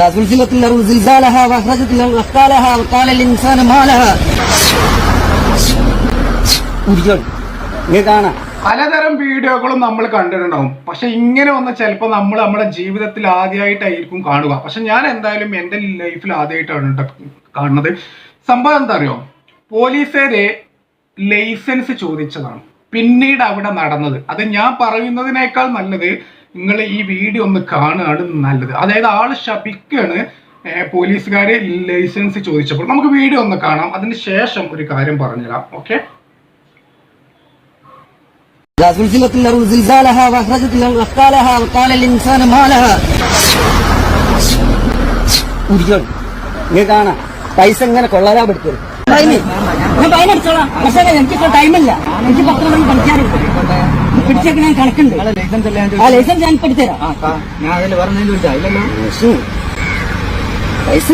إذا زلزلت الأرض زلزالها وأخرجت الأرض أثقالها وقال الإنسان ما لها ഉരിക്കണം ഇങ്ങനെ കാണാം പലതരം വീഡിയോകളും നമ്മൾ കണ്ടിട്ടുണ്ടാവും പക്ഷെ ഇങ്ങനെ ഒന്ന് ചിലപ്പോൾ നമ്മൾ നമ്മുടെ ജീവിതത്തിൽ ആദ്യമായിട്ടായിരിക്കും കാണുക പക്ഷെ ഞാൻ എന്തായാലും എൻ്റെ ലൈഫിൽ ആദ്യമായിട്ടാണ് ട്ടോ കാണുന്നത് സംഭവം എന്താ അറിയോ പോലീസുകാരെ ലൈസൻസ് ചോദിച്ചതാണ് പിന്നീട് അവിടെ നടന്നത് അത് ഞാൻ പറയുന്നതിനേക്കാൾ നല്ലത് നിങ്ങൾ ഈ വീഡിയോ ഒന്ന് കാണുകയാണ് നല്ലത് അതായത് ആള് ശപിക്കാണ് ഏഹ്, പോലീസുകാരെ ലൈസൻസ് ചോദിച്ചപ്പോൾ നമുക്ക് വീഡിയോ ഒന്ന് കാണാം അതിന് ശേഷം ഒരു കാര്യം പറഞ്ഞുതരാം ഓക്കെ إذا زلزلت الأرض زلزالها وأخرجت الأرض أثقالها وقال الإنسان ما لها ഉരിക്കണം ഇങ്ങനെ കാണാം പൈസ ഇങ്ങനെ കൊള്ളരാൻ പറ്റും ഞാൻ പൈന അടിച്ചോളാം പക്ഷേ എനിക്കിപ്പോ ടൈമില്ല എനിക്ക് പത്ത് മണി പഠിക്കാനുണ്ട് പിടിച്ചേക്ക് ഞാൻ കണക്കുണ്ട്. ആ ലൈസൻസ് ഞാൻ പഠിച്ചുതരാം പൈസ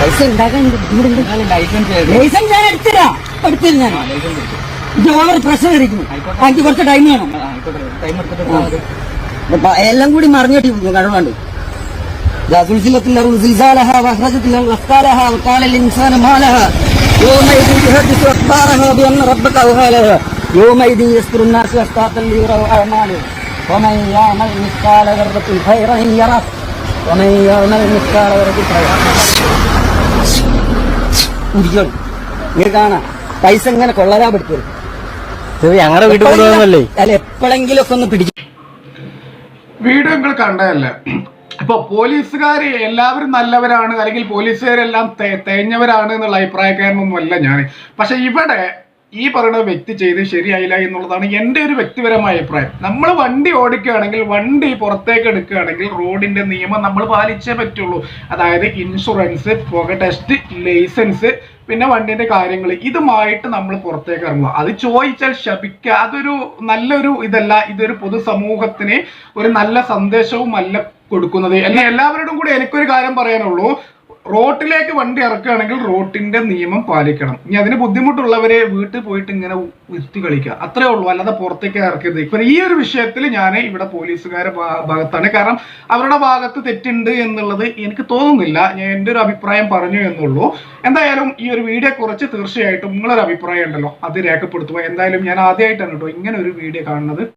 പൈസ ലൈസൻസ് ഞാൻ എടുത്തരാം എടുത്തരും ഞാൻ. ഇത് പ്രഷർ എനിക്ക് കുറച്ച് ടൈം വേണം എല്ലാം കൂടി മറിഞ്ഞിട്ട് കടവുണ്ട് زلزلت الأرض زلزالها وأخرجت الأرض أثقالها وقال الإنسان ما لها يومئذ تحدث أخبارها بأن ربك أوحى لها يومئذ يصدر الناس أشتاتا ليروا أعمالهم ومن يعمل مثقال ذرة خيرا يره ومن يعمل مثقال ذرة خيرا ഉരിക്കണം ഇങ്ങനെ കാണാം പൈസ ഇങ്ങനെ കൊള്ളരാൻ പറ്റും ഞങ്ങളുടെ വീട്ടിൽ കൊണ്ടുപോകുന്നല്ലേ അല്ല എപ്പോഴെങ്കിലും ഒക്കെ ഒന്ന് പിടിക്കും വീഡിയോ നിങ്ങൾ കണ്ടതല്ലേ ഇപ്പൊ പോലീസുകാർ എല്ലാവരും നല്ലവരാണ് അല്ലെങ്കിൽ പോലീസുകാരെല്ലാം തേഞ്ഞവരാണ് എന്നുള്ള അഭിപ്രായക്കാരനൊന്നുമല്ല ഞാൻ പക്ഷെ ഇവിടെ ഈ പറയുന്ന വ്യക്തി ചെയ്ത് ശരിയായില്ല എന്നുള്ളതാണ് എന്റെ ഒരു വ്യക്തിപരമായ അഭിപ്രായം. നമ്മൾ വണ്ടി ഓടിക്കുകയാണെങ്കിൽ വണ്ടി പുറത്തേക്ക് എടുക്കുകയാണെങ്കിൽ റോഡിന്റെ നിയമം നമ്മൾ പാലിച്ചേ പറ്റുള്ളൂ. അതായത് ഇൻഷുറൻസ് പുക ടെസ്റ്റ് ലൈസൻസ് പിന്നെ വണ്ടിന്റെ കാര്യങ്ങൾ ഇതുമായിട്ട് നമ്മൾ പുറത്തേക്ക് ഇറങ്ങുക. അത് ചോദിച്ചാൽ ശപിക്കുക അതൊരു നല്ലൊരു ഇതല്ല. ഇതൊരു പൊതുസമൂഹത്തിന് ഒരു നല്ല സന്ദേശവും അല്ല കൊടുക്കുന്നത്. എന്നെ എല്ലാവരോടും കൂടി എനിക്കൊരു കാര്യം പറയാനുള്ളൂ. റോട്ടിലേക്ക് വണ്ടി ഇറക്കുകയാണെങ്കിൽ റോട്ടിന്റെ നിയമം പാലിക്കണം. ഇനി അതിന് ബുദ്ധിമുട്ടുള്ളവരെ വീട്ടിൽ പോയിട്ട് ഇങ്ങനെ ഉരുത്തി കളിക്കുക. അത്രേ ഉള്ളൂ. അല്ലാതെ പുറത്തേക്ക് ഇറക്കരുത്. ഇപ്പൊ ഈ ഒരു വിഷയത്തിൽ ഞാൻ ഇവിടെ പോലീസുകാരെ ഭാഗത്താണ്. കാരണം അവരുടെ ഭാഗത്ത് തെറ്റുണ്ട് എന്നുള്ളത് എനിക്ക് തോന്നുന്നില്ല. ഞാൻ എന്റെ ഒരു അഭിപ്രായം പറഞ്ഞു എന്നുള്ളൂ. എന്തായാലും ഈ ഒരു വീഡിയോ കുറിച്ച് തീർച്ചയായിട്ടും നിങ്ങളൊരു അഭിപ്രായം ഉണ്ടല്ലോ. അത് രേഖപ്പെടുത്തുക. എന്തായാലും ഞാൻ ആദ്യമായിട്ടാണ് കേട്ടോ ഇങ്ങനെ ഒരു വീഡിയോ കാണുന്നത്.